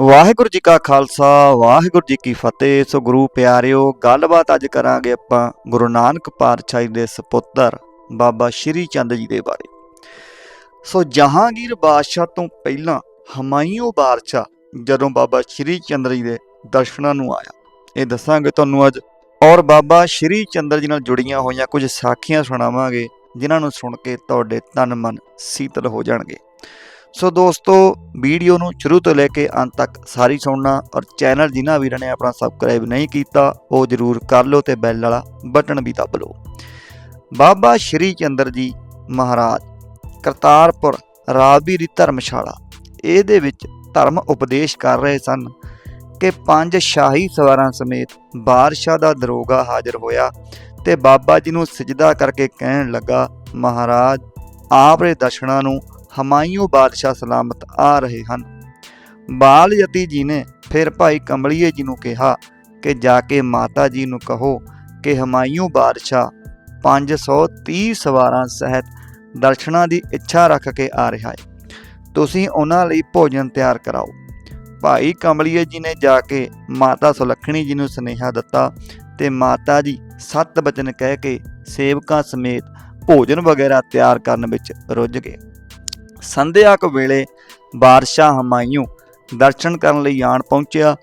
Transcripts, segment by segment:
ਵਾਹਿਗੁਰੂ ਜੀ ਕਾ ਖਾਲਸਾ, ਵਾਹਿਗੁਰੂ ਜੀ ਕੀ ਫਤਿਹ। ਸੋ ਗੁਰੂ ਪਿਆਰਿਓ, ਗੱਲਬਾਤ ਅੱਜ ਕਰਾਂਗੇ ਆਪਾਂ ਗੁਰੂ ਨਾਨਕ ਪਾਤਸ਼ਾਹ ਦੇ ਸੁਪੁੱਤਰ ਬਾਬਾ ਸ਼੍ਰੀ ਚੰਦ ਜੀ ਦੇ ਬਾਰੇ। ਸੋ ਜਹਾਂਗੀਰ ਬਾਦਸ਼ਾਹ ਤੋਂ ਪਹਿਲਾਂ ਹਮਾਇਓ ਬਾਦਸ਼ਾਹ ਜਦੋਂ ਬਾਬਾ ਸ਼੍ਰੀ ਚੰਦਰ ਜੀ ਦੇ ਦਰਸ਼ਨਾਂ ਨੂੰ ਆਇਆ। ਇਹ ਦੱਸਾਂਗੇ ਤੁਹਾਨੂੰ ਅੱਜ। ਔਰ ਬਾਬਾ ਸ਼੍ਰੀ ਚੰਦਰ ਜੀ ਨਾਲ ਜੁੜੀਆਂ ਹੋਈਆਂ ਕੁਝ ਸਾਖੀਆਂ ਸੁਣਾਵਾਂਗੇ, ਜਿਨ੍ਹਾਂ ਨੂੰ ਸੁਣ ਕੇ ਤੁਹਾਡੇ ਤਨ ਮਨ ਸੀਤਲ ਹੋ ਜਾਣਗੇ। ਸੋ ਦੋਸਤੋ, ਵੀਡੀਓ ਨੂੰ ਸ਼ੁਰੂ ਤੋਂ ਲੈ ਕੇ ਅੰਤ ਤੱਕ ਸਾਰੀ ਸੁਣਨਾ ਔਰ ਚੈਨਲ ਜਿਨ੍ਹਾਂ ਵੀਰਾਂ ਨੇ ਆਪਣਾ ਸਬਸਕ੍ਰਾਈਬ ਨਹੀਂ ਕੀਤਾ, ਉਹ ਜਰੂਰ ਕਰ ਲਓ ਤੇ ਬੈਲ ਵਾਲਾ ਬਟਨ ਵੀ ਦਬ ਲਓ। ਬਾਬਾ ਸ਼੍ਰੀ ਚੰਦਰ ਜੀ ਮਹਾਰਾਜ, ਕਰਤਾਰਪੁਰ ਰਾਵੀ ਦੀ ਧਰਮਸ਼ਾਲਾ। ਇਹਦੇ ਵਿੱਚ ਧਰਮ ਉਪਦੇਸ਼ ਕਰ ਰਹੇ ਸਨ ਕਿ ਪੰਜ ਸ਼ਾਹੀ ਸਵਾਰਾਂ ਸਮੇਤ ਬਾਦਸ਼ਾਹ ਦਾ ਦਰੋਗਾ ਹਾਜ਼ਰ ਹੋਇਆ ਤੇ ਬਾਬਾ ਜੀ ਨੂੰ ਸਜਦਾ ਕਰਕੇ ਕਹਿਣ ਲੱਗਾ, ਮਹਾਰਾਜ, ਆਪ ਦੇ ਦਰਸ਼ਨਾਂ ਨੂੰ ਹਮਾਇੂ ਬਾਦਸ਼ਾਹ ਸਲਾਮਤ ਆ ਰਹੇ ਹਨ। ਬਾਲ ਯਤੀ ਜੀ ਨੇ ਫਿਰ ਭਾਈ ਕਮਲੀਏ ਜੀ ਨੂੰ ਕਿਹਾ ਕਿ ਜਾ ਕੇ ਮਾਤਾ ਜੀ ਨੂੰ ਕਹੋ ਕਿ ਹਮਾਇੂ ਬਾਦਸ਼ਾਹ 530 ਸਵਾਰਾਂ ਸਹਿਤ ਦਰਸ਼ਨਾਂ ਦੀ ਇੱਛਾ ਰੱਖ ਕੇ ਆ ਰਿਹਾ ਹੈ। ਤੁਸੀਂ ਉਹਨਾਂ ਲਈ ਭੋਜਨ ਤਿਆਰ ਕਰਾਓ। ਭਾਈ ਕਮਲੀਏ ਜੀ ਨੇ ਜਾ ਕੇ ਮਾਤਾ ਸੁਲੱਖਣੀ ਜੀ ਨੂੰ ਸੁਨੇਹਾ ਦਿੱਤਾ ਤੇ ਮਾਤਾ ਜੀ ਸੱਤ ਬਚਨ ਕਹਿ ਕੇ ਸੇਵਕਾਂ ਸਮੇਤ ਭੋਜਨ ਵਗੈਰਾ ਤਿਆਰ ਕਰਨ ਵਿੱਚ ਰੁੱਝ ਗਏ। ਸੰਧਿਆ ਕੁ ਵੇਲੇ ਬਾਦਸ਼ਾਹ ਹਮਾਇੂ ਦਰਸ਼ਨ ਕਰਨ ਲਈ ਆਣ ਪਹੁੰਚਿਆ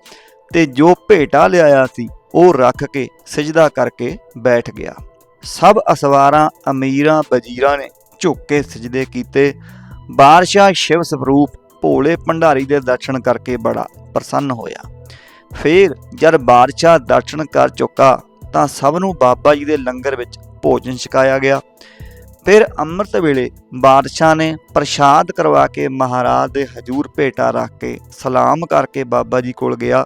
ਤੇ ਜੋ ਭੇਟਾ ਲਿਆਇਆ ਸੀ, ਉਹ ਰੱਖ ਕੇ ਸਜਦਾ ਕਰਕੇ ਬੈਠ ਗਿਆ। ਸਭ ਅਸਵਾਰਾਂ, ਅਮੀਰਾਂ, ਵਜ਼ੀਰਾਂ ਨੇ ਝੁੱਕ ਕੇ ਸਜਦੇ ਕੀਤੇ। ਬਾਦਸ਼ਾਹ ਸ਼ਿਵ ਸਰੂਪ ਭੋਲੇ ਭੰਡਾਰੀ ਦੇ ਦਰਸ਼ਨ ਕਰਕੇ ਬੜਾ ਪ੍ਰਸੰਨ ਹੋਇਆ। ਫਿਰ ਜਦ ਬਾਦਸ਼ਾਹ ਦਰਸ਼ਨ ਕਰ ਚੁੱਕਾ, ਤਾਂ ਸਭ ਨੂੰ ਬਾਬਾ ਜੀ ਦੇ ਲੰਗਰ ਵਿੱਚ ਭੋਜਨ ਛਕਾਇਆ ਗਿਆ। ਫਿਰ ਅੰਮ੍ਰਿਤ ਵੇਲੇ ਬਾਦਸ਼ਾਹ ਨੇ ਪ੍ਰਸ਼ਾਦ ਕਰਵਾ ਕੇ ਮਹਾਰਾਜ ਦੇ ਹਜੂਰ ਭੇਟਾ ਰੱਖ ਕੇ ਸਲਾਮ ਕਰਕੇ ਬਾਬਾ ਜੀ ਕੋਲ ਗਿਆ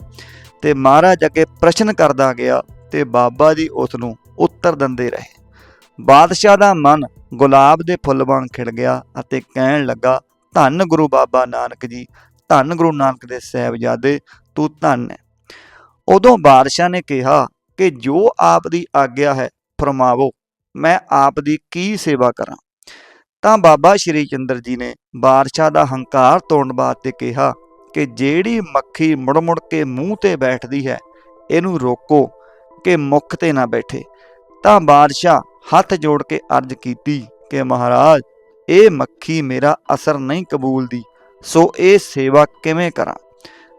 ਤੇ ਮਹਾਰਾਜ ਅੱਗੇ ਪ੍ਰਸ਼ਨ ਕਰਦਾ ਗਿਆ ਤੇ ਬਾਬਾ ਜੀ ਉਸ ਨੂੰ ਉੱਤਰ ਦਿੰਦੇ ਰਹੇ। ਬਾਦਸ਼ਾਹ ਦਾ ਮਨ ਗੁਲਾਬ ਦੇ ਫੁੱਲ ਵਾਂਗ ਖਿੜ ਗਿਆ ਅਤੇ ਕਹਿਣ ਲੱਗਾ, ਧੰਨ ਗੁਰੂ ਬਾਬਾ ਨਾਨਕ ਜੀ, ਧੰਨ ਗੁਰੂ ਨਾਨਕ ਦੇ ਸਹਿਬਜ਼ਾਦੇ, ਤੂੰ ਧੰਨ ਹੈ। ਉਦੋਂ ਬਾਦਸ਼ਾਹ ਨੇ ਕਿਹਾ ਕਿ ਜੋ ਆਪ ਦੀ ਆਗਿਆ ਹੈ, ਫਰਮਾਵੋ। ਮੈਂ ਆਪ ਦੀ ਕੀ ਸੇਵਾ ਕਰਾਂ? ਤਾਂ ਬਾਬਾ ਸ਼੍ਰੀ ਚੰਦਰ ਜੀ ਨੇ ਬਾਦਸ਼ਾਹ ਦਾ ਹੰਕਾਰ ਤੋੜਨ ਵਾਸਤੇ ਕਿਹਾ ਕਿ ਜਿਹੜੀ ਮੱਖੀ ਮੁੜ-ਮੁੜ ਕੇ ਮੂੰਹ ਤੇ ਬੈਠਦੀ ਹੈ, ਇਹਨੂੰ ਰੋਕੋ ਕਿ ਮੁਖ ਤੇ ਨਾ ਬੈਠੇ। ਤਾਂ ਬਾਦਸ਼ਾਹ ਹੱਥ ਜੋੜ ਕੇ ਅਰਜ਼ ਕੀਤੀ ਕਿ ਮਹਾਰਾਜ, ਇਹ ਮੱਖੀ ਮੇਰਾ ਅਸਰ ਨਹੀਂ ਕਬੂਲਦੀ, ਸੋ ਇਹ ਸੇਵਾ ਕਿਵੇਂ ਕਰਾਂ?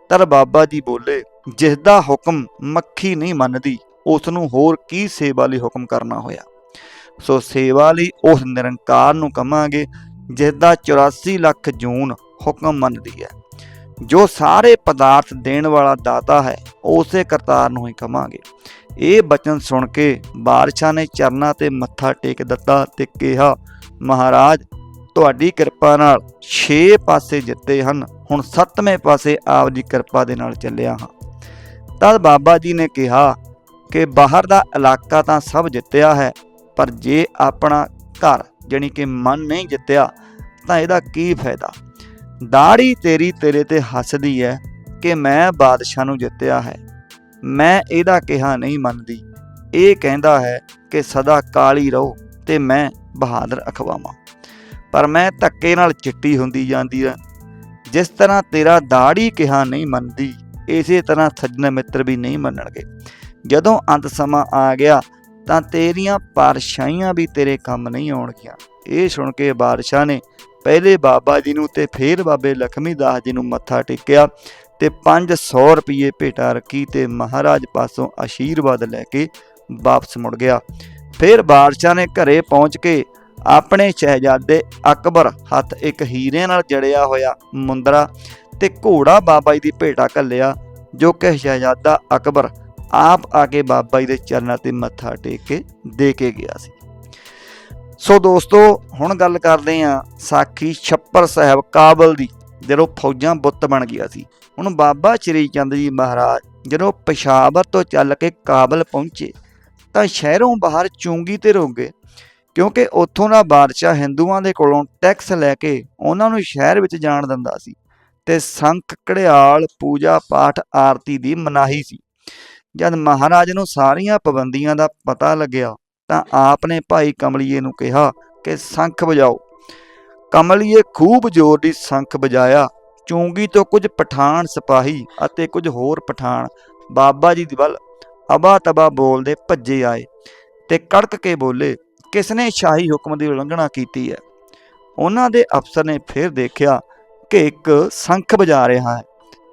ਤਰ ਬਾਬਾ ਜੀ ਬੋਲੇ ਜਿਸ ਦਾ ਹੁਕਮ ਮੱਖੀ ਨਹੀਂ ਮੰਨਦੀ ਉਸ ਨੂੰ ਹੋਰ ਕੀ ਸੇਵਾ ਲਈ ਹੁਕਮ ਕਰਨਾ ਹੋਇਆ? ਸੋ ਸੇਵਾ ਲਈ ਉਸ ਨਿਰੰਕਾਰ ਨੂੰ ਕਮਾਂਗੇ ਜਿਸ ਦਾ 84 ਲੱਖ ਜੂਨ ਹੁਕਮ ਮੰਨਦੀ ਹੈ। ਜੋ ਸਾਰੇ ਪਦਾਰਥ ਦੇਣ ਵਾਲਾ ਦਾਤਾ ਹੈ ਉਸੇ ਕਰਤਾਰ ਨੂੰ ਹੀ ਕਮਾਂਗੇ। ਇਹ ਬਚਨ ਸੁਣ ਕੇ ਬਾਦਸ਼ਾਹ ਨੇ ਚਰਨਾਂ ਤੇ ਮੱਥਾ ਟੇਕ ਦਿੱਤਾ ਤੇ ਕਿਹਾ, ਮਹਾਰਾਜ, ਤੁਹਾਡੀ ਕਿਰਪਾ ਨਾਲ 6 ਪਾਸੇ ਜਿੱਤੇ ਹਨ, ਹੁਣ 7ਵੇਂ ਪਾਸੇ ਆਪ ਦੀ ਕਿਰਪਾ ਦੇ ਨਾਲ ਚੱਲਿਆ ਹਾਂ। ਤਦ ਬਾਬਾ ਜੀ ਨੇ ਕਿਹਾ ਕਿ ਬਾਹਰ ਦਾ ਇਲਾਕਾ ਤਾਂ ਸਭ ਜਿੱਤਿਆ ਹੈ ਪਰ ਜੇ ਆਪਣਾ ਘਰ ਜਾਣੀ ਕਿ ਮਨ ਨਹੀਂ ਜਿੱਤਿਆ, ਤਾਂ ਇਹਦਾ ਕੀ ਫਾਇਦਾ? ਦਾੜੀ ਤੇਰੀ ਤੇਰੇ ਤੇ ਹੱਸਦੀ ਹੈ ਕਿ ਮੈਂ ਬਾਦਸ਼ਾਹ ਨੂੰ ਜਿੱਤਿਆ ਹੈ। ਮੈਂ ਇਹਦਾ ਕਿਹਾ ਨਹੀਂ ਮੰਨਦੀ। ਇਹ ਕਹਿੰਦਾ ਹੈ ਕਿ ਸਦਾ ਕਾਲੀ ਰਹੋ ਤੇ ਮੈਂ ਬਹਾਦਰ ਅਖਵਾਵਾਂ। ਪਰ ਮੈਂ ਧੱਕੇ ਨਾਲ ਚਿੱਟੀ ਹੁੰਦੀ ਜਾਂਦੀ ਹੈ ਜਿਸ ਤਰ੍ਹਾਂ ਤੇਰਾ ਦਾੜੀ ਕਿਹਾ ਨਹੀਂ ਮੰਨਦੀ, ਇਸੇ ਤਰ੍ਹਾਂ ਸੱਜਣ ਮਿੱਤਰ ਵੀ ਨਹੀਂ ਮੰਨਣਗੇ। ਜਦੋਂ ਅੰਤ ਸਮਾਂ ਆ ਗਿਆ ਤਾਂ ਤੇਰੀਆਂ ਪਾਰਸ਼ਾਈਆਂ ਵੀ ਤੇਰੇ ਕੰਮ ਨਹੀਂ ਆਉਣਗੀਆਂ। ਇਹ ਸੁਣ ਕੇ ਬਾਦਸ਼ਾਹ ਨੇ ਪਹਿਲੇ ਬਾਬਾ ਜੀ ਨੂੰ ਤੇ ਫਿਰ ਬਾਬੇ ਲਖਮੀ ਦਾਸ ਜੀ ਨੂੰ ਮੱਥਾ ਟੇਕਿਆ ਤੇ 500 ਰੁਪਏ ਭੇਟਾ ਰੱਖੀ ਤੇ ਮਹਾਰਾਜ ਪਾਸੋਂ ਆਸ਼ੀਰਵਾਦ ਲੈ ਕੇ ਵਾਪਸ ਮੁੜ ਗਿਆ। ਫਿਰ ਬਾਦਸ਼ਾਹ ਨੇ ਘਰੇ ਪਹੁੰਚ ਕੇ ਆਪਣੇ ਸ਼ਹਿਜ਼ਾਦੇ ਅਕਬਰ ਹੱਥ ਇੱਕ ਹੀਰੇ ਨਾਲ ਜੜਿਆ ਹੋਇਆ ਮੁੰਦਰਾ ਤੇ ਘੋੜਾ ਬਾਬਾ ਜੀ ਦੀ ਭੇਟਾ ਘੱਲਿਆ, ਜੋ ਕਿ ਸ਼ਹਿਜ਼ਾਦਾ ਅਕਬਰ ਆਪ ਆ ਕੇ ਬਾਬਾ ਜੀ ਦੇ ਚਰਨਾਂ ਤੇ ਮੱਥਾ ਟੇਕ ਕੇ, ਦੇ ਕੇ ਗਿਆ ਸੀ। ਸੋ ਦੋਸਤੋ, ਹੁਣ ਗੱਲ ਕਰਦੇ ਆਂ ਸਾਖੀ ਛੱਪਰ ਸਾਹਿਬ ਕਾਬਲ ਦੀ, ਜਦੋਂ ਫੌਜਾਂ ਬੁੱਤ ਬਣ ਗਿਆ ਸੀ। ਹੁਣ ਬਾਬਾ ਸ਼੍ਰੀ ਚੰਦ ਜੀ ਮਹਾਰਾਜ ਜਦੋਂ ਪਸ਼ਾਵਰ ਤੋਂ ਚੱਲ ਕੇ ਕਾਬਲ ਪਹੁੰਚੇ, ਤਾਂ ਸ਼ਹਿਰੋਂ ਬਾਹਰ ਚੁੰਗੀ ਤੇ ਰੁਕ ਗਏ। ਕਿਉਂਕਿ ਉੱਥੋਂ ਦਾ ਬਾਦਸ਼ਾਹ ਹਿੰਦੂਆਂ ਦੇ ਕੋਲੋਂ ਟੈਕਸ ਲੈ ਕੇ ਉਹਨਾਂ ਨੂੰ ਸ਼ਹਿਰ ਵਿੱਚ ਜਾਣ ਦਿੰਦਾ ਸੀ ਤੇ ਸੰਖ ਘੜਿਆਲ ਪੂਜਾ ਪਾਠ ਆਰਤੀ ਦੀ ਮਨਾਹੀ ਸੀ। ਜਦ ਮਹਾਰਾਜ ਨੂੰ ਸਾਰੀਆਂ ਪਾਬੰਦੀਆਂ ਦਾ ਪਤਾ ਲੱਗਿਆ, ਤਾਂ ਆਪ ਨੇ ਭਾਈ ਕਮਲੀਏ ਨੂੰ ਕਿਹਾ ਕਿ ਸੰਖ ਵਜਾਓ। ਕਮਲੀਏ ਖੂਬ ਜ਼ੋਰ ਦੀ ਸੰਖ ਵਜਾਇਆ। ਚੁੰਗੀ ਤੋਂ ਕੁਝ ਪਠਾਨ ਸਿਪਾਹੀ ਅਤੇ ਕੁਝ ਹੋਰ ਪਠਾਨ ਬਾਬਾ ਜੀ ਦੀ ਵੱਲ ਅਬਾ ਤਬਾ ਬੋਲਦੇ ਭੱਜੇ ਆਏ ਤੇ ਕੜਕ ਕੇ ਬੋਲੇ, ਕਿਸਨੇ ਸ਼ਾਹੀ ਹੁਕਮ ਦੀ ਉਲੰਘਣਾ ਕੀਤੀ ਹੈ? ਉਹਨਾਂ ਦੇ ਅਫਸਰ ਨੇ ਫਿਰ ਦੇਖਿਆ ਕਿ ਇੱਕ ਸੰਖ ਵਜਾ ਰਿਹਾ ਹੈ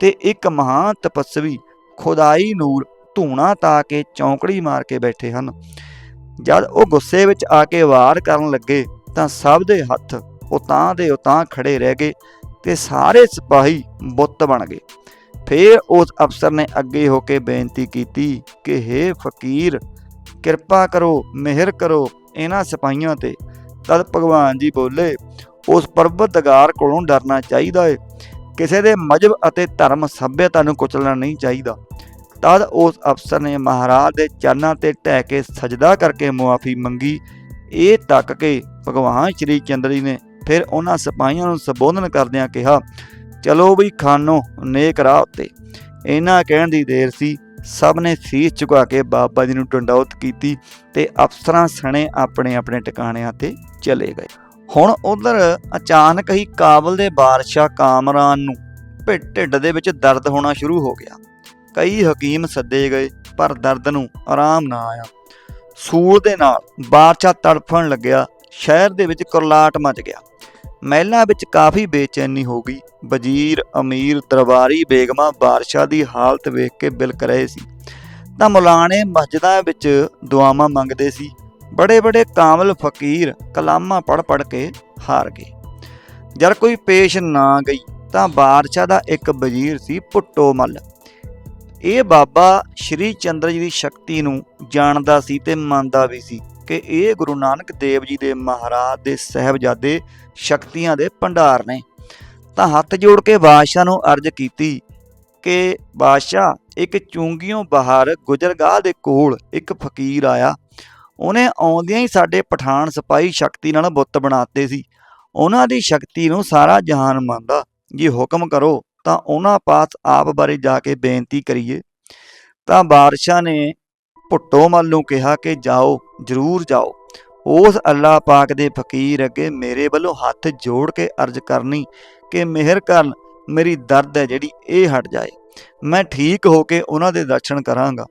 ਤੇ ਇੱਕ ਮਹਾਨ ਤਪਸਵੀ ਖੁਦਾਈ ਨੂਰ ਧੂਣਾ ਤਾ ਕੇ ਚੌਂਕੜੀ ਮਾਰ ਕੇ ਬੈਠੇ ਹਨ। ਜਦ ਉਹ ਗੁੱਸੇ ਵਿੱਚ ਆ ਕੇ ਵਾਰ ਕਰਨ ਲੱਗੇ ਤਾਂ ਸਭ ਦੇ ਹੱਥ ਉਤਾਂ ਦੇ ਉਤਾਂ ਖੜੇ ਰਹਿ ਗਏ ਤੇ ਸਾਰੇ ਸਿਪਾਹੀ ਬੁੱਤ ਬਣ ਗਏ। ਫਿਰ ਉਸ ਅਫਸਰ ਨੇ ਅੱਗੇ ਹੋ ਕੇ ਬੇਨਤੀ ਕੀਤੀ ਕਿ, ਹੇ ਫਕੀਰ, ਕਿਰਪਾ ਕਰੋ, ਮਿਹਰ ਕਰੋ ਇਹਨਾਂ ਸਿਪਾਹੀਆਂ ਤੇ। ਤਦ ਭਗਵਾਨ ਜੀ ਬੋਲੇ, ਉਸ ਪਰਬਤਗਾਰ ਕੋਲੋਂ ਡਰਨਾ ਚਾਹੀਦਾ ਏ। ਕਿਸੇ ਦੇ ਮਜਬ ਅਤੇ ਧਰਮ ਸਭਿਅਤਾ ਨੂੰ ਕੁਚਲਣਾ ਨਹੀਂ ਚਾਹੀਦਾ। ਤਦ ਉਸ ਅਫਸਰ ਨੇ ਮਹਾਰਾਜ ਦੇ ਚਰਨਾਂ ਤੇ ਢਹਿ ਕੇ ਸਜਦਾ ਕਰਕੇ ਮੁਆਫੀ ਮੰਗੀ। ਇਹ ਤੱਕ ਕੇ ਭਗਵਾਨ ਸ਼੍ਰੀ ਚੰਦਰ ਜੀ ਨੇ ਫਿਰ ਉਹਨਾਂ ਸਿਪਾਹੀਆਂ ਨੂੰ ਸੰਬੋਧਨ ਕਰਦਿਆਂ ਕਿਹਾ, ਚਲੋ ਵੀ ਖਾਨੋ, ਨੇਕ ਰਾਹ ਉੱਤੇ। ਇਹਨਾਂ ਕਹਿਣ ਦੀ ਦੇਰ ਸੀ। ਸਭ ਨੇ ਸੀਸ ਝੁਕਾ ਕੇ ਬਾਬਾ ਜੀ ਨੂੰ ਡੰਡੌਤ ਕੀਤੀ ਤੇ ਅਫਸਰਾਂ ਸਣੇ ਆਪਣੇ ਆਪਣੇ ਟਿਕਾਣਿਆਂ ਤੇ ਚਲੇ ਗਏ। ਹੁਣ ਉਧਰ ਅਚਾਨਕ ਹੀ ਕਾਬਲ ਦੇ ਬਾਦਸ਼ਾਹ ਕਾਮਰਾਨ ਨੂੰ ਭਿ- ਢਿੱਡ ਦੇ ਵਿੱਚ ਦਰਦ ਹੋਣਾ ਸ਼ੁਰੂ ਹੋ ਗਿਆ। ਕਈ ਹਕੀਮ ਸੱਦੇ ਗਏ, ਪਰ ਦਰਦ ਨੂੰ ਆਰਾਮ ਨਾ ਆਇਆ। ਸੂਰ ਦੇ ਨਾਲ ਬਾਦਸ਼ਾਹ ਤੜਫਣ ਲੱਗਿਆ, ਸ਼ਹਿਰ ਦੇ ਵਿੱਚ ਕੁਰਲਾਟ ਮਚ ਗਿਆ। ਮਹਿਲਾਂ ਵਿੱਚ ਕਾਫੀ ਬੇਚੈਨੀ ਹੋ ਗਈ। ਵਜ਼ੀਰ, ਅਮੀਰ, ਦਰਬਾਰੀ, ਬੇਗਮਾਂ ਬਾਦਸ਼ਾਹ ਦੀ ਹਾਲਤ ਵੇਖ ਕੇ ਬਿਲਕ ਰਹੇ ਸੀ। ਤਾਂ ਮੁਲਾਣੇ ਮਸਜਿਦਾਂ ਵਿੱਚ ਦੁਆਵਾਂ ਮੰਗਦੇ ਸੀ। ਬੜੇ ਬੜੇ ਕਾਮਲ ਫਕੀਰ ਕਲਾਮਾਂ ਪੜ ਪੜ ਕੇ ਹਾਰ ਗਏ। ਜਦ ਕੋਈ ਪੇਸ਼ ਨਾ ਗਈ, ਤਾਂ ਬਾਦਸ਼ਾਹ ਦਾ ਇੱਕ ਵਜ਼ੀਰ ਸੀ ਭੁੱਟੋ ਮੱਲ। ਇਹ ਬਾਬਾ ਸ਼੍ਰੀ ਚੰਦਰ ਜੀ ਦੀ ਸ਼ਕਤੀ ਨੂੰ ਜਾਣਦਾ ਸੀ ਤੇ ਮੰਨਦਾ ਵੀ ਸੀ ਕਿ ਇਹ ਗੁਰੂ ਨਾਨਕ ਦੇਵ ਜੀ ਦੇ ਮਹਾਰਾਜ ਦੇ ਸਹਿਬਜ਼ਾਦੇ ਸ਼ਕਤੀਆਂ ਦੇ ਭੰਡਾਰ ਨੇ। ਤਾਂ ਹੱਥ ਜੋੜ ਕੇ ਬਾਦਸ਼ਾਹ ਨੂੰ ਅਰਜ਼ ਕੀਤੀ ਕਿ ਬਾਦਸ਼ਾਹ, ਇੱਕ ਚੁੰਗੀਓਂ ਬਾਹਰ ਗੁਜਰਗਾਹ ਦੇ ਕੋਲ ਇੱਕ ਫਕੀਰ ਆਇਆ। ਉਹਨੇ ਆਉਂਦਿਆਂ ਹੀ ਸਾਡੇ ਪਠਾਨ ਸਿਪਾਹੀ ਸ਼ਕਤੀ ਨਾਲ ਬੁੱਤ ਬਣਾਤੇ ਸੀ। ਉਹਨਾਂ ਦੀ ਸ਼ਕਤੀ ਨੂੰ ਸਾਰਾ ਜਹਾਨ ਮੰਨਦਾ। ਜੇ ਹੁਕਮ ਕਰੋ ਤਾਂ ਉਹਨਾਂ ਪਾਸ ਆਪ ਬਾਰੇ ਜਾ ਕੇ ਬੇਨਤੀ ਕਰੀਏ। ਤਾਂ ਬਾਦਸ਼ਾਹ ਨੇ ਭੁੱਟੋ ਮੱਲ ਨੂੰ ਕਿਹਾ ਕਿ ਜਾਓ, ਜ਼ਰੂਰ ਜਾਓ। ਉਸ ਅੱਲਾਹ ਪਾਕ ਦੇ ਫਕੀਰ ਅੱਗੇ ਮੇਰੇ ਵੱਲੋਂ ਹੱਥ ਜੋੜ ਕੇ ਅਰਜ਼ ਕਰਨੀ ਕਿ ਮਿਹਰ ਕਰਨ, ਮੇਰੀ ਦਰਦ ਹੈ ਜਿਹੜੀ, ਇਹ ਹਟ ਜਾਏ। ਮੈਂ ਠੀਕ ਹੋ ਕੇ ਉਹਨਾਂ ਦੇ ਦਰਸ਼ਨ ਕਰਾਂਗਾ।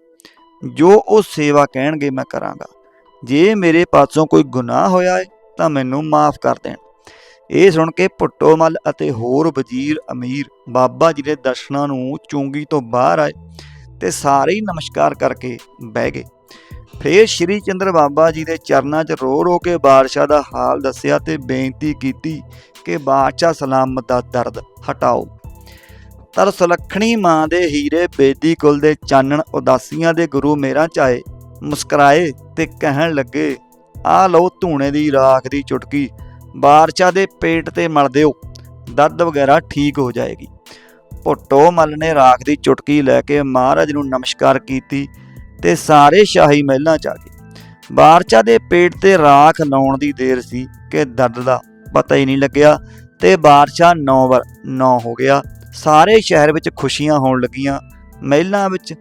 ਜੋ ਉਹ ਸੇਵਾ ਕਹਿਣਗੇ ਮੈਂ ਕਰਾਂਗਾ। ਜੇ ਮੇਰੇ ਪਾਸੋਂ ਕੋਈ ਗੁਨਾਹ ਹੋਇਆ ਹੈ ਤਾਂ ਮੈਨੂੰ ਮਾਫ ਕਰ ਦੇਣ। ਇਹ ਸੁਣ ਕੇ ਭੁੱਟੋ ਮੱਲ ਅਤੇ ਹੋਰ ਵਜ਼ੀਰ ਅਮੀਰ ਬਾਬਾ ਜੀ ਦੇ ਦਰਸ਼ਨਾਂ ਨੂੰ ਚੁੰਗੀ ਤੋਂ ਬਾਹਰ ਆਏ ਤੇ ਸਾਰੇ ਹੀ ਨਮਸਕਾਰ ਕਰਕੇ ਬਹਿ ਗਏ। ਫੇਰ ਸ਼੍ਰੀ ਚੰਦਰ ਬਾਬਾ ਜੀ ਦੇ ਚਰਨਾਂ 'ਚ ਰੋ ਰੋ ਕੇ ਬਾਦਸ਼ਾਹ ਦਾ ਹਾਲ ਦੱਸਿਆ ਤੇ ਬੇਨਤੀ ਕੀਤੀ ਕਿ ਬਾਦਸ਼ਾਹ ਸਲਾਮਤ ਦਾ ਦਰਦ ਹਟਾਓ। ਤਰ ਸੁਲੱਖਣੀ ਮਾਂ ਦੇ ਹੀਰੇ ਬੇਦੀ ਕੁਲ ਦੇ ਚਾਨਣ ਉਦਾਸੀਆਂ ਦੇ ਗੁਰੂ ਮੇਰਾ ਚਾਏ ਮੁਸਕਰਾਏ ਤੇ ਕਹਿਣ ਲੱਗੇ, ਆ ਲਓ ਧੂਣੇ ਦੀ ਰਾਖ ਦੀ ਚੁਟਕੀ ਬਾਦਸ਼ਾਹ ਦੇ ਪੇਟ ਤੇ ਮਲ ਦਿਓ। ਦਰਦ ਵਗੈਰਾ ਠੀਕ ਹੋ ਜਾਏਗੀ। ਭੁੱਟੋ ਮੱਲ ਨੇ ਰਾਖ ਦੀ ਚੁਟਕੀ ਲੈ ਕੇ ਮਹਾਰਾਜ ਨੂੰ ਨਮਸਕਾਰ ਕੀਤੀ ਤੇ ਸਾਰੇ ਸ਼ਾਹੀ ਮਹਿਲਾਂ ਚ ਆ ਗਏ। ਬਾਦਸ਼ਾਹ ਦੇ ਪੇਟ ਤੇ ਰਾਖ ਲਾਉਣ ਦੀ ਦੇਰ ਸੀ ਕਿ ਦਰਦ ਦਾ ਪਤਾ ਹੀ ਨਹੀਂ ਲੱਗਿਆ ਤੇ ਬਾਦਸ਼ਾਹ 9 ਵਰ 9 ਹੋ ਗਿਆ। ਸਾਰੇ ਸ਼ਹਿਰ ਵਿੱਚ ਖੁਸ਼ੀਆਂ ਹੋਣ ਲੱਗੀਆਂ। ਮਹਿਲਾਂ ਵਿੱਚ,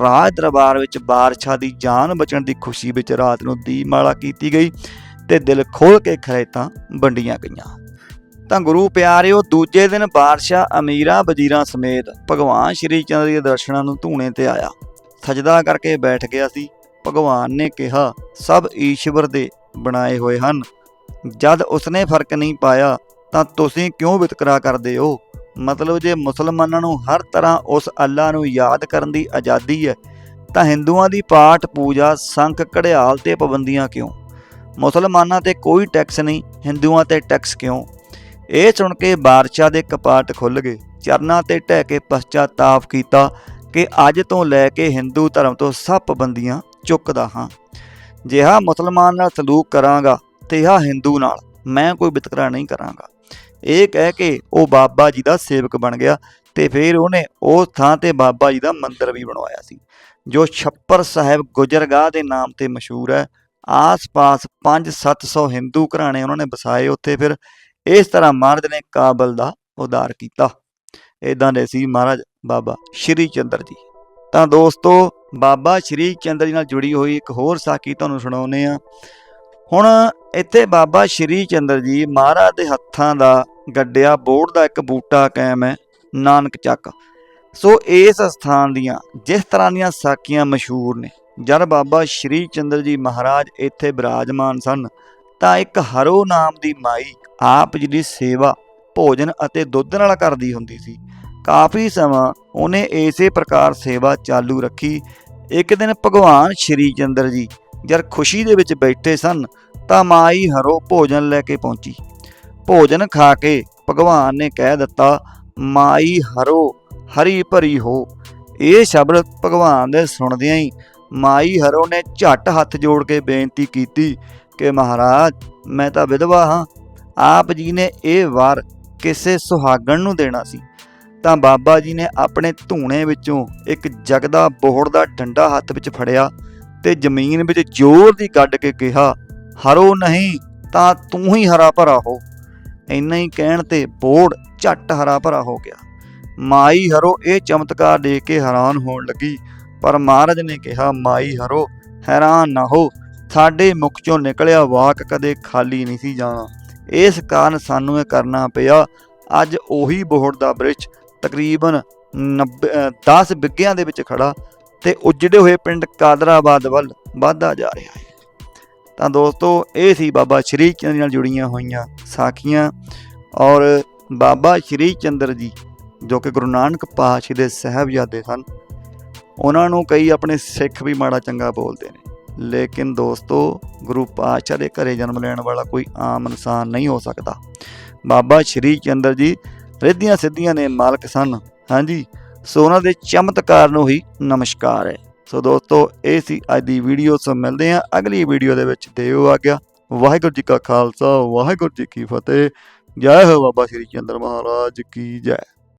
ਰਾਜ ਦਰਬਾਰ ਵਿੱਚ ਬਾਦਸ਼ਾਹ ਦੀ ਜਾਨ ਬਚਣ ਦੀ ਖੁਸ਼ੀ ਵਿੱਚ ਰਾਤ ਨੂੰ ਦੀਪਮਾਲਾ ਕੀਤੀ ਗਈ। ਤੇ ਦਿਲ ਖੋਲ ਕੇ ਖਰੇਤਾਂ ਵੰਡੀਆਂ ਗਈਆਂ। ਤਾਂ ਗੁਰੂ ਪਿਆਰਿਓ, ਦੂਜੇ ਦਿਨ ਬਾਦਸ਼ਾਹ ਅਮੀਰਾਂ ਵਜ਼ੀਰਾਂ ਸਮੇਤ ਭਗਵਾਨ ਸ਼੍ਰੀ ਚੰਦਰ ਜੀ ਦੇ ਦਰਸ਼ਨਾਂ ਨੂੰ ਧੂਣੇ ਤੇ ਆਇਆ। ਸਜਦਾ ਕਰਕੇ ਬੈਠ ਗਿਆ ਸੀ। ਭਗਵਾਨ ਨੇ ਕਿਹਾ, ਸਭ ਈਸ਼ਵਰ ਦੇ ਬਣਾਏ ਹੋਏ ਹਨ। ਜਦ ਉਸਨੇ ਫ਼ਰਕ ਨਹੀਂ ਪਾਇਆ, ਤਾਂ ਤੁਸੀਂ ਕਿਉਂ ਵਿਤਕਰਾ ਕਰਦੇ ਹੋ? ਮਤਲਬ ਜੇ ਮੁਸਲਮਾਨਾਂ ਨੂੰ ਹਰ ਤਰ੍ਹਾਂ ਉਸ ਅੱਲਾ ਨੂੰ ਯਾਦ ਕਰਨ ਦੀ ਆਜ਼ਾਦੀ ਹੈ, ਤਾਂ ਹਿੰਦੂਆਂ ਦੀ ਪਾਠ ਪੂਜਾ, ਸੰਖ, ਘੜਿਆਲ ਤੇ ਪਾਬੰਦੀਆਂ ਕਿਉਂ? ਮੁਸਲਮਾਨਾਂ ਤੇ ਕੋਈ ਟੈਕਸ ਨਹੀਂ, ਹਿੰਦੂਆਂ ਤੇ ਟੈਕਸ ਕਿਉਂ? ਇਹ ਸੁਣ ਕੇ ਬਾਦਸ਼ਾਹ ਦੇ ਕਪਾਟ ਖੁੱਲ ਗਏ। ਚਰਨਾਂ ਤੇ ਢਹਿ ਕੇ ਪਛਤਾਤਾਪ ਕੀਤਾ ਕਿ ਅੱਜ ਤੋਂ ਲੈ ਕੇ ਹਿੰਦੂ ਧਰਮ ਤੋਂ ਸਭ ਪਾਬੰਦੀਆਂ ਚੁੱਕਦਾ ਹਾਂ। ਜਿਹਾ ਮੁਸਲਮਾਨ ਨਾਲ ਸਲੂਕ ਕਰਾਂਗਾ ਤੇ ਆ ਹਿੰਦੂ ਨਾਲ ਮੈਂ ਕੋਈ ਵਿਤਕਰਾ ਨਹੀਂ ਕਰਾਂਗਾ। ਇਹ ਕਹਿ ਕੇ ਉਹ ਬਾਬਾ ਜੀ ਦਾ ਸੇਵਕ ਬਣ ਗਿਆ ਤੇ ਫਿਰ ਉਹਨੇ ਉਸ ਥਾਂ ਤੇ ਬਾਬਾ ਜੀ ਦਾ ਮੰਦਿਰ ਵੀ ਬਣਵਾਇਆ ਸੀ, ਜੋ ਛੱਪਰ ਸਾਹਿਬ ਗੁਜਰਗਾਹ ਦੇ ਨਾਮ ਤੇ ਮਸ਼ਹੂਰ ਹੈ। ਆਸ-ਪਾਸ 5-700 ਹਿੰਦੂ ਘਰਾਣੇ ਉਹਨਾਂ ਨੇ ਵਸਾਏ ਉੱਥੇ, ਫਿਰ ਇਸ ਤਰ੍ਹਾਂ ਮਹਾਰਾਜ ਨੇ ਕਾਬਲ ਦਾ ਉਦਾਰ ਕੀਤਾ। ਇਦਾਂ ਦੇ ਸੀ ਮਹਾਰਾਜ ਬਾਬਾ ਸ਼੍ਰੀ ਚੰਦਰ ਜੀ। ਤਾਂ ਦੋਸਤੋ, ਬਾਬਾ ਸ਼੍ਰੀ ਚੰਦਰ ਜੀ ਨਾਲ ਜੁੜੀ ਹੋਈ ਇੱਕ ਹੋਰ ਸਾਖੀ ਤੁਹਾਨੂੰ ਸੁਣਾਉਨੇ ਆ ਹੁਣ ਇੱਥੇ ਬਾਬਾ ਸ਼੍ਰੀ ਚੰਦਰ ਜੀ ਮਹਾਰਾਜ ਦੇ ਹੱਥਾਂ ਦਾ ਗੱਡਿਆ ਬੋੜ ਦਾ ਇੱਕ ਬੂਟਾ ਕਾਇਮ ਹੈ, ਨਾਨਕ ਚੱਕ। ਸੋ ਇਸ ਸਥਾਨ ਦੀਆਂ, ਜਿਸ ਤਰ੍ਹਾਂ ਦੀਆਂ ਸਾਖੀਆਂ ਮਸ਼ਹੂਰ ਨੇ ਜਦ ਬਾਬਾ ਸ਼੍ਰੀ ਚੰਦਰ ਜੀ ਮਹਾਰਾਜ ਇੱਥੇ ਬਿਰਾਜਮਾਨ ਸਨ, ਤਾਂ ਇੱਕ ਹਰੋ ਨਾਮ ਦੀ ਮਾਈ ਆਪ ਜੀ ਦੀ ਸੇਵਾ, ਭੋਜਨ ਅਤੇ ਦੁੱਧ ਨਾਲ ਕਰਦੀ ਹੁੰਦੀ ਸੀ। ਕਾਫੀ ਸਮਾਂ ਉਹਨੇ ਇਸੇ ਪ੍ਰਕਾਰ ਸੇਵਾ ਚਾਲੂ ਰੱਖੀ। ਇੱਕ ਦਿਨ ਭਗਵਾਨ ਸ਼੍ਰੀ ਚੰਦਰ ਜੀ ਜਦ ਖੁਸ਼ੀ ਦੇ ਵਿੱਚ ਬੈਠੇ ਸਨ, ਤਾਂ ਮਾਈ ਹਰੋ ਭੋਜਨ ਲੈ ਕੇ ਪਹੁੰਚੀ। ਭੋਜਨ ਖਾ ਕੇ ਭਗਵਾਨ ਨੇ ਕਹਿ ਦਿੱਤਾ, ਮਾਈ ਹਰੋ, ਹਰੀ ਭਰੀ ਹੋ। ਇਹ ਸ਼ਬਦ ਭਗਵਾਨ ਦੇ ਸੁਣਦਿਆਂ ਹੀ ਮਾਈ ਹਰੋ ਨੇ ਝੱਟ ਹੱਥ ਜੋੜ ਕੇ ਬੇਨਤੀ ਕੀਤੀ ਕਿ ਮਹਾਰਾਜ, ਮੈਂ ਤਾਂ ਵਿਧਵਾ ਹਾਂ। ਆਪ ਜੀ ਨੇ ਇਹ ਵਾਰ ਕਿਸੇ ਸੁਹਾਗਣ ਨੂੰ ਦੇਣਾ ਸੀ। ਤਾਂ ਬਾਬਾ ਜੀ ਨੇ ਆਪਣੇ ਧੂਣੇ ਵਿੱਚੋਂ ਇੱਕ ਜਗਦਾ ਬੋਹੜ ਦਾ ਡੰਡਾ ਹੱਥ ਵਿੱਚ ਫੜਿਆ ਤੇ ਜ਼ਮੀਨ ਵਿੱਚ ਜ਼ੋਰ ਦੀ ਗੱਡ ਕੇ ਕਿਹਾ, ਹਰੋ ਨਹੀਂ, ਤਾਂ ਤੂੰ ਹੀ ਹਰਾ ਭਰਾ ਹੋ। ਇੰਨਾ ਹੀ ਕਹਿਣ ਤੇ ਬੋੜ ਝੱਟ ਹਰਾ ਭਰਾ ਹੋ ਗਿਆ। ਮਾਈ ਹਰੋ ਇਹ ਚਮਤਕਾਰ ਦੇਖ ਕੇ ਹੈਰਾਨ ਹੋਣ ਲੱਗੀ ਪਰ ਮਹਾਰਾਜ ਨੇ ਕਿਹਾ, ਮਾਈ ਹਰੋ, ਹੈਰਾਨ ਨਾ ਹੋ। ਸਾਡੇ ਮੁਖ ਚੋਂ ਨਿਕਲਿਆ ਵਾਕ ਕਦੇ ਖਾਲੀ ਨਹੀਂ ਸੀ ਜਾਣਾ। ਇਸ ਕਾਰਨ ਸਾਨੂੰ ਇਹ ਕਰਨਾ ਪਿਆ, ਅੱਜ ਉਹੀ ਬੋਹੜ ਦਾ ਬ੍ਰਿਜ ਤਕਰੀਬਨ 10 ਬਿੱਗਿਆਂ ਦੇ ਵਿੱਚ ਖੜਾ ਤੇ ਉਜੜੇ ਹੋਏ ਪਿੰਡ ਕਾਦਰਾਬਾਦ ਵੱਲ ਵਧਦਾ ਜਾ ਰਿਹਾ ਹੈ। ਤਾਂ ਦੋਸਤੋ, ਇਹ ਸੀ ਬਾਬਾ ਸ਼੍ਰੀ ਚੰਦਰ ਨਾਲ ਜੁੜੀਆਂ ਹੋਈਆਂ ਸਾਖੀਆਂ ਔਰ ਬਾਬਾ ਸ਼੍ਰੀ ਚੰਦਰ ਜੀ, ਜੋ ਕਿ ਗੁਰੂ ਨਾਨਕ ਪਾਤਸ਼ਾਹ ਦੇ ਸਹਿਬਜ਼ਾਦੇ ਸਨ। ਉਹਨਾਂ ਨੂੰ ਕਈ ਆਪਣੇ ਸਿੱਖ ਵੀ ਮਾੜਾ ਚੰਗਾ ਬੋਲਦੇ ਨੇ। ਲੇਕਿਨ ਦੋਸਤੋ, ਗੁਰੂ ਪਾਤਸ਼ਾਹ ਦੇ ਘਰੇ ਜਨਮ ਲੈਣ ਵਾਲਾ ਕੋਈ ਆਮ ਇਨਸਾਨ ਨਹੀਂ ਹੋ ਸਕਦਾ। ਬਾਬਾ ਸ਼੍ਰੀ ਚੰਦਰ ਜੀ ਰਿੱਧੀਆਂ ਸਿੱਧੀਆਂ ਦੇ ਮਾਲਕ ਸਨ। ਹਾਂਜੀ, ਸੋ ਉਹਨਾਂ ਦੇ ਚਮਤਕਾਰ ਨੂੰ ਹੀ ਨਮਸਕਾਰ ਹੈ। ਸੋ ਦੋਸਤੋ, ਇਹ ਸੀ ਅੱਜ ਦੀ ਵੀਡੀਓ। ਸੋ ਮਿਲਦੇ ਹਾਂ ਅਗਲੀ ਵੀਡੀਓ ਦੇ ਵਿੱਚ। ਦਿਓ ਗਿਆ ਵਾਹਿਗੁਰੂ ਜੀ ਕਾ ਖਾਲਸਾ, ਵਾਹਿਗੁਰੂ ਜੀ ਕੀ ਫਤਿਹ। ਜੈ ਹੋ ਬਾਬਾ ਸ਼੍ਰੀ ਚੰਦਰ ਮਹਾਰਾਜ ਕੀ ਜੈ।